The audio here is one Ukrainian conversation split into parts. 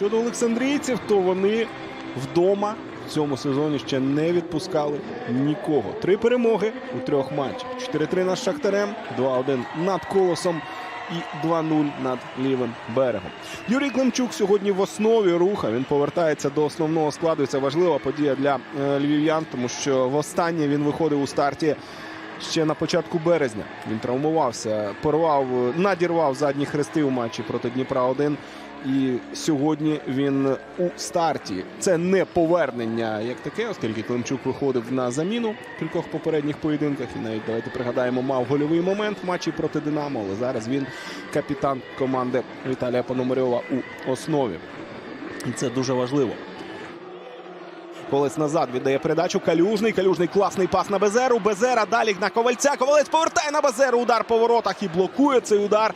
Щодо олександрійців, то вони вдома в цьому сезоні ще не відпускали нікого. Три перемоги у трьох матчах: 4-3 над Шахтарем, 2-1 над Колосом і 2-0 над лівим берегом. Юрій Климчук сьогодні в основі руха. Він повертається до основного складу. Це важлива подія для е, львів'ян, тому що востаннє він виходив у старті. Ще на початку березня він травмувався, порвав, е, надірвав задні хрести у матчі проти Дніпра 1 і сьогодні він у старті. Це не повернення як таке, оскільки Климчук виходив на заміну в кількох попередніх поєдинках. І навіть давайте пригадаємо, мав гольовий момент в матчі проти Динамо. Але зараз він капітан команди Віталія Пономарьова у основі. І це дуже важливо. Колець назад віддає передачу. Калюжний. Калюжний класний пас на Безеру. Безера далі на ковальця. Ковалець повертає на Безеру. Удар по воротах і блокує цей удар.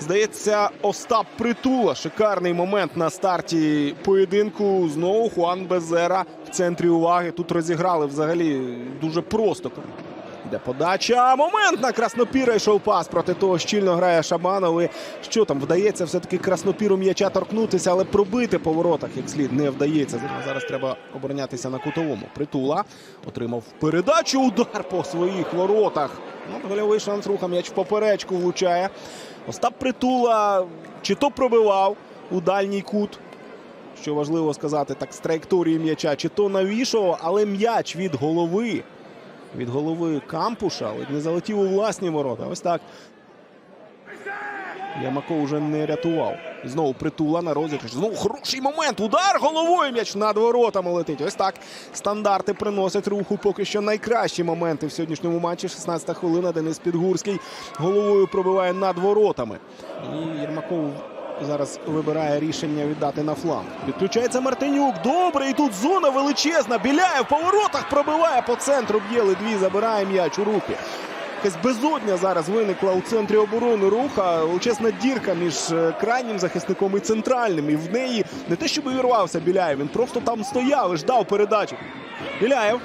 Здається, Остап Притула. Шикарний момент на старті поєдинку. Знову Хуан Безера в центрі уваги. Тут розіграли взагалі дуже просто. Йде подача. Момент на Краснопіра йшов пас проти того щільно грає Шабанов. І що там вдається все-таки Краснопіру м'яча торкнутися, але пробити по воротах як слід не вдається. Зараз треба оборонятися на кутовому. Притула отримав передачу. Удар по своїх воротах. Ну, гольовий шанс руха. М'яч в поперечку влучає. Остап Притула чи то пробивав у дальній кут. Що важливо сказати, так з траєкторії м'яча, чи то навішував, але м'яч від голови від голови Кампуша, не залетів у власні ворота. Ось так. Ямако вже не рятував. Знову притула на розіграш. Знову хороший момент. Удар головою м'яч над воротами летить. Ось так. Стандарти приносять руху. Поки що найкращі моменти в сьогоднішньому матчі. 16-та хвилина. Денис Підгурський головою пробиває над воротами. І Єрмаков зараз вибирає рішення віддати на фланг. Підключається Мартинюк. Добре. І тут зона величезна. Біляєв по воротах пробиває по центру. Б'є Ледвій, забирає м'яч у руки. Якась безодня зараз виникла у центрі оборони руха. Величезна дірка між е, крайнім захисником і центральним. І в неї не те, щоб увірвався Біляєв, він просто там стояв і ждав передачу. Біляєв.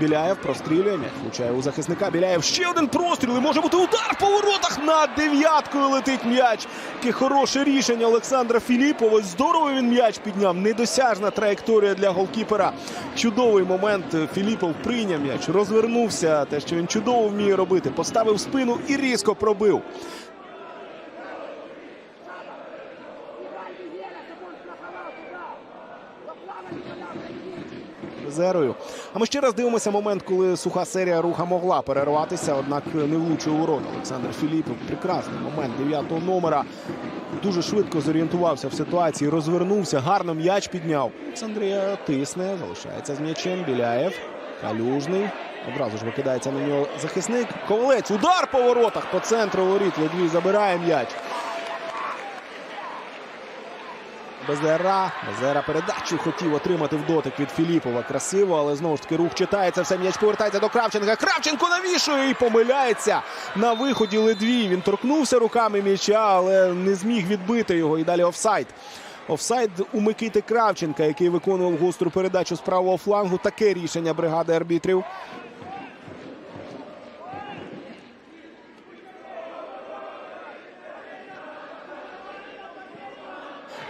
Біляєв прострілює м'яч. Влучає у захисника. Біляєв ще один простріл. І може бути удар по воротах. Над дев'яткою летить м'яч. Яке хороше рішення Олександра Філіпова. Здорово він м'яч підняв. Недосяжна траєкторія для голкіпера. Чудовий момент. Філіпов прийняв м'яч, розвернувся. Те, що він чудово вміє робити. Поставив спину і різко пробив. Зерою. А ми ще раз дивимося момент, коли суха серія руха могла перерватися, однак не влучив у ворота. Олександр Філіпов. Прекрасний момент дев'ятого номера. Дуже швидко зорієнтувався в ситуації, розвернувся, гарно м'яч підняв. Олександрія тисне, залишається з м'ячем. Біляєв. Калюжний. Одразу ж викидається на нього захисник. Ковалець. Удар по воротах по центру воріт. Ледвій забирає м'яч. Безера. Безера передачу хотів отримати в дотик від Філіпова. Красиво, але знову ж таки рух читається. Все м'яч повертається до Кравченка. Кравченко навішує і помиляється на виході Ледвій. Він торкнувся руками м'яча, але не зміг відбити його. І далі офсайд. Офсайд у Микити Кравченка, який виконував гостру передачу з правого флангу. Таке рішення бригади арбітрів.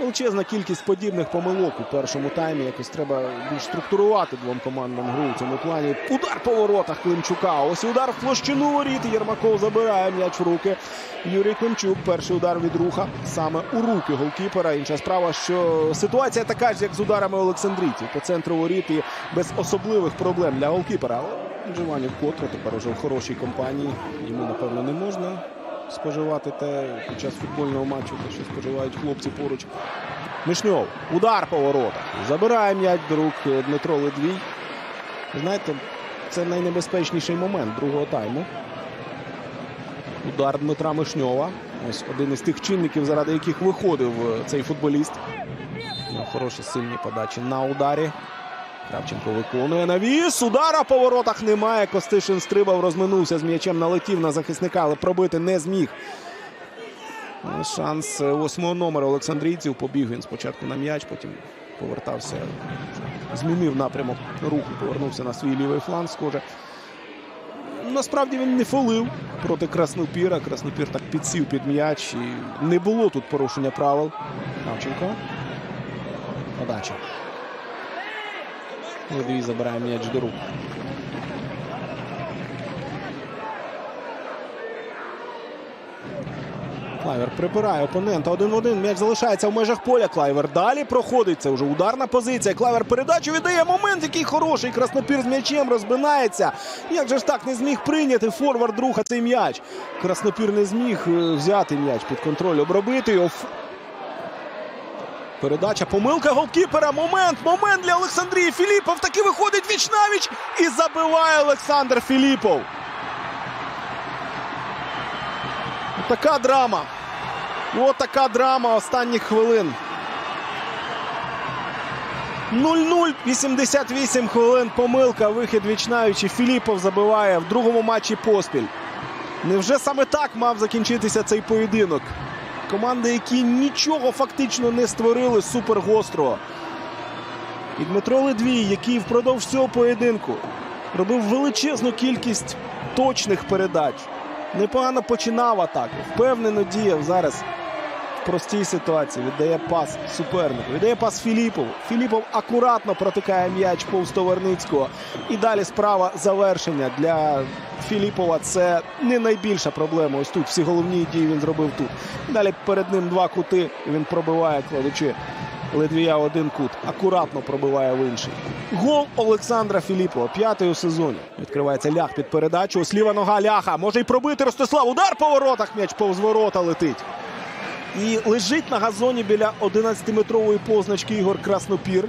Величезна кількість подібних помилок у першому таймі. Якось треба більш структурувати двом командам гру у цьому плані. Удар по воротах Климчука. Ось удар в площину воріт. Єрмаков забирає м'яч в руки. Юрій Климчук. Перший удар від руха саме у руки голкіпера. Інша справа, що ситуація така ж, як з ударами Олександрійців по центру воріт і без особливих проблем для голкіпера. Але Джованні вкотре тепер уже в хорошій компанії. Йому напевно не можна споживати те під час футбольного матчу, те, що споживають хлопці поруч. Мишньов. Удар по воротах. Забирає м'яч до рук Дмитро Ледвій. Знаєте, це найнебезпечніший момент другого тайму. Удар Дмитра Мишньова. Ось один із тих чинників, заради яких виходив е, цей футболіст. Хороші сильні подачі на ударі. Кравченко виконує навіс. Удара по воротах немає. Костишин стрибав, розминувся з м'ячем, налетів на захисника, але пробити не зміг. Ну, Шанс е, восьмого номера Олександрійців. Побіг він спочатку на м'яч, потім повертався, змінив напрямок руху, повернувся на свій лівий фланг. Схоже. Насправді він не фолив проти Краснопіра. Краснопір так підсів під м'яч. І не було тут порушення правил. Кравченко. Подача. Ледвій забирає м'яч до рук. Клайвер прибирає опонента. Один в один. М'яч залишається в межах поля. Клайвер далі проходить. Це вже ударна позиція. Клайвер передачу віддає. Момент, який хороший. Краснопір з м'ячем розбинається. Як же ж так не зміг прийняти форвард друга цей м'яч? Краснопір не зміг е, взяти м'яч під контроль, обробити його. Передача, помилка голкіпера. Момент, момент для Олександрії Філіпов. Таки виходить віч навіч і забиває Олександр Філіпов. Така драма. От така драма останніх хвилин. 0-0, 88 хвилин. Помилка. Вихід вічнаючи. Філіпов забиває в другому матчі поспіль. Невже саме так мав закінчитися цей поєдинок? Команди, які нічого фактично не створили супергострого. І Дмитро Ледвій, який впродовж цього поєдинку робив величезну кількість точних передач. Непогано починав атаку. Впевнено діяв зараз простій ситуації. Віддає пас супернику. Віддає пас Філіпову. Філіпов акуратно протикає м'яч повз Товарницького. І далі справа завершення для Філіпова. Це не найбільша проблема. Ось тут всі головні дії він зробив тут. Далі перед ним два кути. Він пробиває, кладучи Ледвія один кут. Акуратно пробиває в інший. Гол Олександра Філіпова. П'ятий у сезоні. Відкривається лях під передачу. Ось ліва нога ляха. Може й пробити Ростислав. Удар по воротах. М'яч повз ворота летить. І лежить на газоні біля 11-метрової позначки Ігор Краснопір.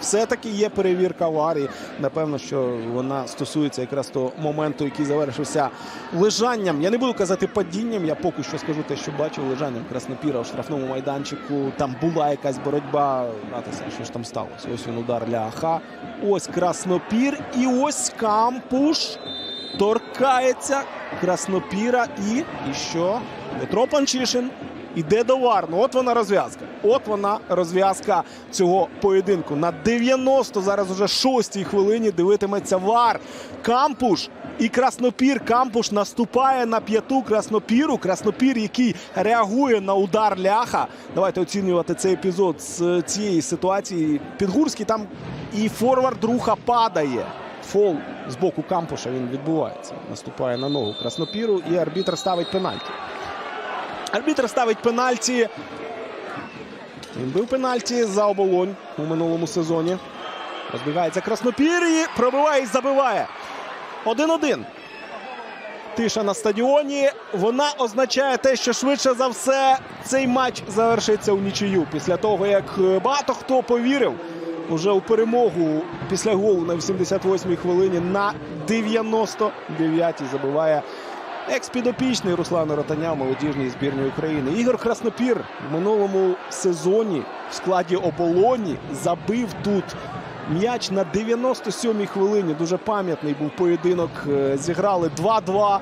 Все-таки є перевірка аварії. Напевно, що вона стосується якраз того моменту, який завершився лежанням. Я не буду казати падінням. Я поки що скажу те, що бачив лежанням Краснопіра в штрафному майданчику. Там була якась боротьба. Знатися, що ж там сталося. Ось він удар ляха. Ось Краснопір. І ось Кампуш торкається Краснопіра. І, і що? Петро Панчишин Іде до вар. Ну, от вона розв'язка. От вона розв'язка цього поєдинку. На 90 зараз уже шостій хвилині дивитиметься вар. Кампуш і Краснопір. Кампуш наступає на п'яту Краснопіру. Краснопір, який реагує на удар ляха. Давайте оцінювати цей епізод з цієї ситуації. Підгурський там і форвард руха падає. Фол з боку Кампуша він відбувається. Наступає на ногу Краснопіру, і арбітр ставить пенальті. Арбітр ставить пенальті. Він бив пенальті за оболонь у минулому сезоні. Розбігається Краснопір і пробиває і забиває. 1-1. Тиша на стадіоні. Вона означає те, що швидше за все цей матч завершиться у нічию. Після того, як багато хто повірив уже у перемогу після голу на 88-й хвилині на 99-й забиває екс-підопічний Руслана Ротаня в молодіжній збірній України. Ігор Краснопір в минулому сезоні в складі оболоні забив тут м'яч на 97-й хвилині. Дуже пам'ятний був поєдинок. Е, Зіграли 2-2.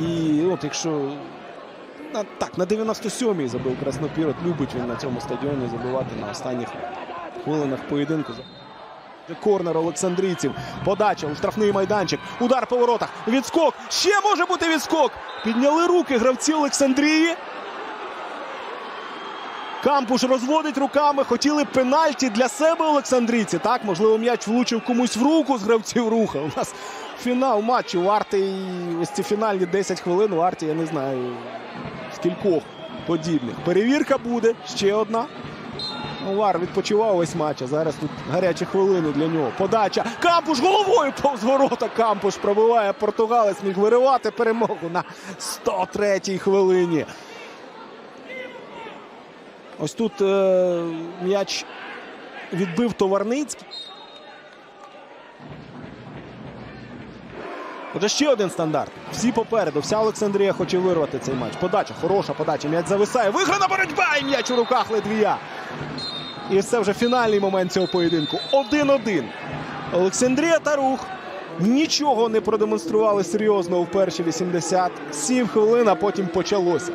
І от якщо на, так, на 97-й забив Краснопір. От любить він на цьому стадіоні забивати на останніх хвилинах поєдинку. Корнер Олександрійців. Подача у штрафний майданчик. Удар по воротах. Відскок. Ще може бути відскок. Підняли руки гравці Олександрії. Кампуш розводить руками. Хотіли пенальті для себе Олександрійці. Так, можливо, м'яч влучив комусь в руку з гравців руха. У нас фінал матчу. Варти і ось ці фінальні 10 хвилин. Варті, я не знаю, скількох подібних. Перевірка буде. Ще одна. Ну, Вар відпочивав весь матч, а зараз тут гарячі хвилини для нього. Подача. Кампуш головою повз ворота. Кампуш пробиває португалець. Міг виривати перемогу на 103-й хвилині. Ось тут е, м'яч відбив Товарницький. Отже, ще один стандарт. Всі попереду. Вся Олександрія хоче вирвати цей матч. Подача, хороша подача. М'яч зависає. Виграна боротьба і м'яч у руках Ледвія. І це вже фінальний момент цього поєдинку. 1-1. Олександрія та рух нічого не продемонстрували серйозно у перші 87 хвилин, а потім почалося.